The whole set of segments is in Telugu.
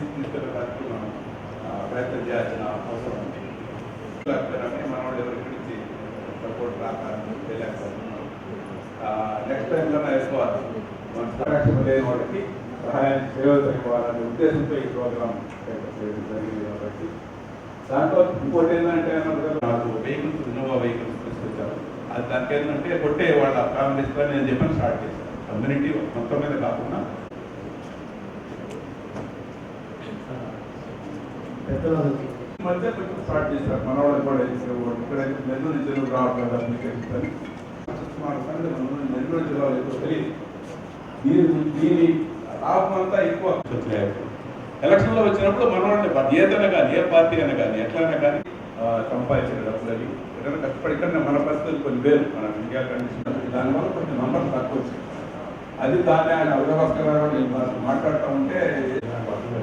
చేసి తీసుకెళ్ళడానికి మనం ప్రయత్నం చేయాల్సిన అవసరం ఉంది. లేకపోయినామే మనం ఎవరి గురించి సపోర్ట్ రాక తెలియకపోతున్నాం నెక్స్ట్ టైంలో వేసుకోవాలి మన సంరక్షణ లేని వాళ్ళకి సహాయం చేయవలసిన వాళ్ళనే ఉద్దేశంతో ఈ ప్రోగ్రామ్ చేయడం జరిగింది కాబట్టి. దాంట్లో ఇంకోటి ఏంటంటే నాకు వెహికల్స్ ఇన్నోవా వెహికల్స్ తీసుకొచ్చారు. అది దానికి ఏంటంటే కొట్టే వాళ్ళ ఫ్యామిలీస్తో నేను చెప్పని స్టార్ట్ చేశాను. కమ్యూనిటీ మొత్తం మీద కాకుండా మధ్య కొంచెం స్టార్ట్ చేశారు. మన వాళ్ళు కూడా ఇక్కడ నెల్లూరు జిల్లా రావట్లేదు అప్లికేషన్స్ అని సంగతి నెల్లూరు జిల్లాలో ఎక్కువ తెలియదు. దీని దీని లాభం అంతా ఎక్కువ. ఎలక్షన్లో వచ్చినప్పుడు మన వాళ్ళని ఏదైనా కానీ ఏ పార్టీ అయినా కానీ ఎట్లయినా కానీ సంపాదించిన డబ్బులు అవి ఏదైనా కష్టపడి ఇక్కడ మన పరిస్థితులు కొన్ని వేరు. మన ఇండియా కండిషన్ దానివల్ల కొంచెం నంబర్ తక్కువ వచ్చింది. అది దాన్ని ఆయన అవగాహన మాట్లాడుతూ ఉంటే ఇప్పుడు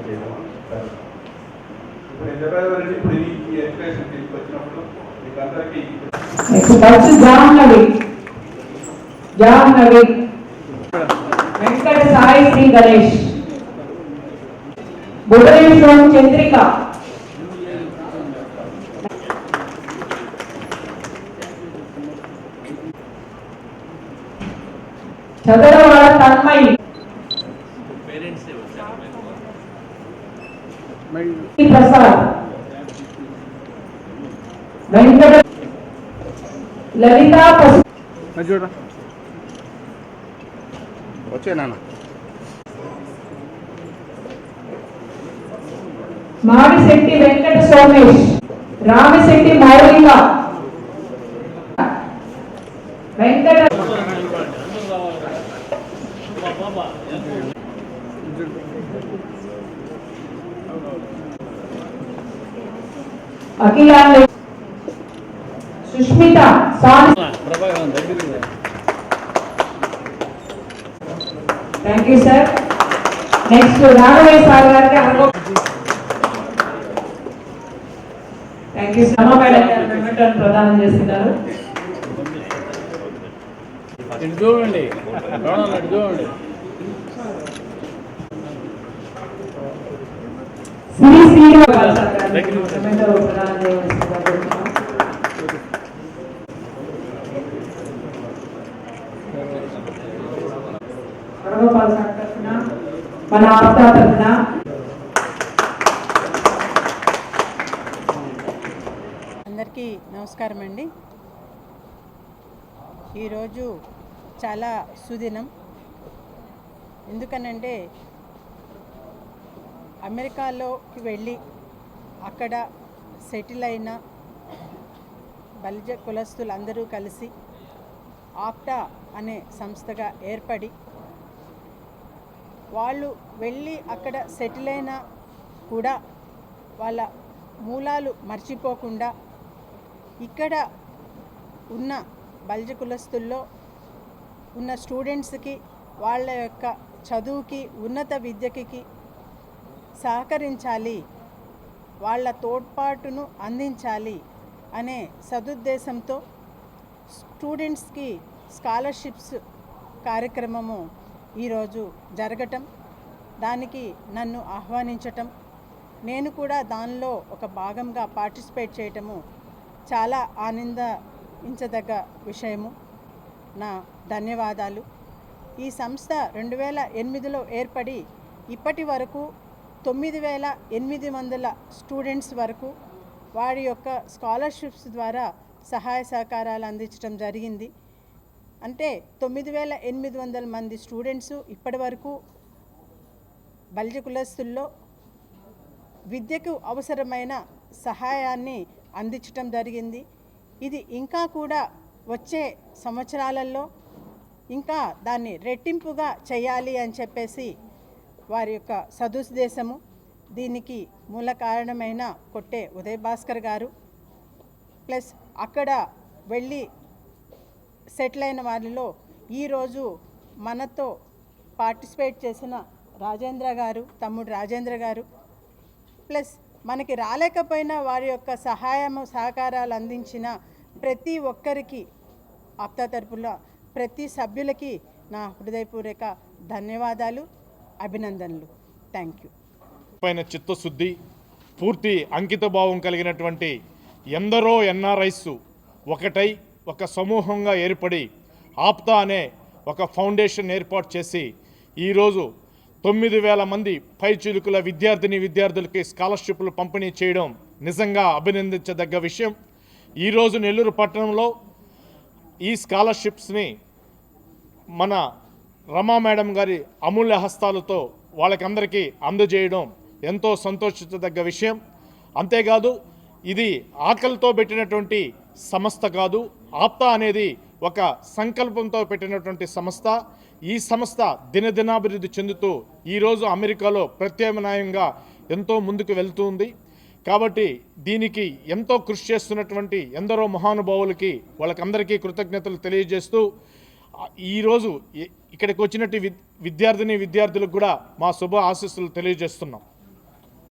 నేను చెప్పాను కదండి, ఇప్పుడు ఈ ఎడ్యుకేషన్ తీసుకొచ్చినప్పుడు మీకు అందరికీ నెక్స్ట్ వచ్చి జాహ్నవి జాహ్నవి వెంకట సాయి శ్రీ గణేష్ భువనేశ్వరం చంద్రిక చదరవాడ తన్మయి ప్రసాద్. వెంకట లలితా వచ్చే నాన్న. మాడిశెట్టి వెంకట సోమేష్. రామిశెట్టి మౌలిక Venkata Akhilanda Sushmita Sani thank you sir next Raghavaiah sir గారికి థ్యాంక్ యూ శ్రమ మేడం గారు మెమెంటోని ప్రదానం చేస్తున్నారు. చూడండి. చూడండి ఇటు చూడండి శ్రీ శ్రీనివాస్ సార్ గారికి మెమెంటో ప్రదానం చేయవలసిందిగా కోరుతున్నాం. వేణుగోపాల్ సార్ తరఫున మన ఆప్తా తరఫున అందరికీ నమస్కారం అండి. ఈరోజు చాలా సుదినం. ఎందుకనంటే అమెరికాలోకి వెళ్ళి అక్కడ సెటిల్ అయిన బలిజ కులస్తులందరూ కలిసి ఆప్టా అనే సంస్థగా ఏర్పడి వాళ్ళు వెళ్ళి అక్కడ సెటిల్ అయినా కూడా వాళ్ళ మూలాలు మర్చిపోకుండా ఇక్కడ ఉన్న బలిజ కులస్తుల్లో ఉన్న స్టూడెంట్స్కి వాళ్ళ యొక్క చదువుకి ఉన్నత విద్యకి సహకరించాలి. వాళ్ళ తోడ్పాటును అందించాలి అనే సదుద్దేశంతో స్టూడెంట్స్కి స్కాలర్షిప్స్ కార్యక్రమము ఈరోజు జరగటం దానికి నన్ను ఆహ్వానించటం నేను కూడా దానిలో ఒక భాగంగా పార్టిసిపేట్ చేయటము చాలా ఆనందించదగ్గ విషయము. నా ధన్యవాదాలు. ఈ సంస్థ రెండు వేల ఎనిమిదిలో ఏర్పడి ఇప్పటి వరకు తొమ్మిది వేల ఎనిమిది వందల స్టూడెంట్స్ వరకు వారి యొక్క స్కాలర్షిప్స్ ద్వారా సహాయ సహకారాలు అందించడం జరిగింది. అంటే తొమ్మిది వేల ఎనిమిది వందల మంది స్టూడెంట్స్ ఇప్పటి వరకు బల్జ కులస్తుల్లో విద్యకు అవసరమైన సహాయాన్ని అందించటం జరిగింది. ఇది ఇంకా కూడా వచ్చే సంవత్సరాలలో ఇంకా దాన్ని రెట్టింపుగా చేయాలి అని చెప్పేసి వారి యొక్క సదుద్దేశము దీనికి మూల కారణమైన కొట్టే ఉదయ్ భాస్కర్ గారు. ప్లస్ అక్కడ వెళ్ళి సెటిల్ అయిన వారిలో ఈరోజు మనతో పార్టిసిపేట్ చేసిన రాజేంద్ర గారు తమ్ముడు రాజేంద్ర గారు. ప్లస్ మనకి రాలేకపోయినా వారి యొక్క సహాయము సహకారాలు అందించిన ప్రతి ఒక్కరికి ఆప్తా తరపుల ప్రతి సభ్యులకి నా హృదయపూర్వక ధన్యవాదాలు. అభినందనలు. థ్యాంక్ యూ పైన చిత్తశుద్ధి పూర్తి అంకితభావం కలిగినటువంటి ఎందరో ఎన్ఆర్ఐస్ ఒకటై ఒక సమూహంగా ఏర్పడి ఆప్తా అనే ఒక ఫౌండేషన్ ఏర్పాటు చేసి ఈరోజు తొమ్మిది వేల మంది పైచిలుకుల విద్యార్థిని విద్యార్థులకి స్కాలర్షిప్లు పంపిణీ చేయడం నిజంగా అభినందించదగ్గ విషయం. ఈరోజు నెల్లూరు పట్టణంలో ఈ స్కాలర్షిప్స్ని మన రమా మేడం గారి అమూల్య హస్తాలతో వాళ్ళకందరికీ అందజేయడం ఎంతో సంతోషించదగ్గ విషయం. అంతేకాదు ఇది ఆకలితో పెట్టినటువంటి సంస్థ కాదు ఆప్తా అనేది ఒక సంకల్పంతో పెట్టినటువంటి సంస్థ. ఈ సంస్థ దినదినాభివృద్ధి చెందుతూ ఈరోజు అమెరికాలో ప్రత్యామ్నాయంగా ఎంతో ముందుకు వెళ్తుంది. కాబట్టి దీనికి ఎంతో కృషి చేస్తున్నటువంటి ఎందరో మహానుభావులకి వాళ్ళకందరికీ కృతజ్ఞతలు తెలియజేస్తూ ఈరోజు ఇక్కడికి వచ్చినట్టు విద్యార్థిని విద్యార్థులకు కూడా మా శుభ ఆశీస్సులు తెలియజేస్తున్నాం.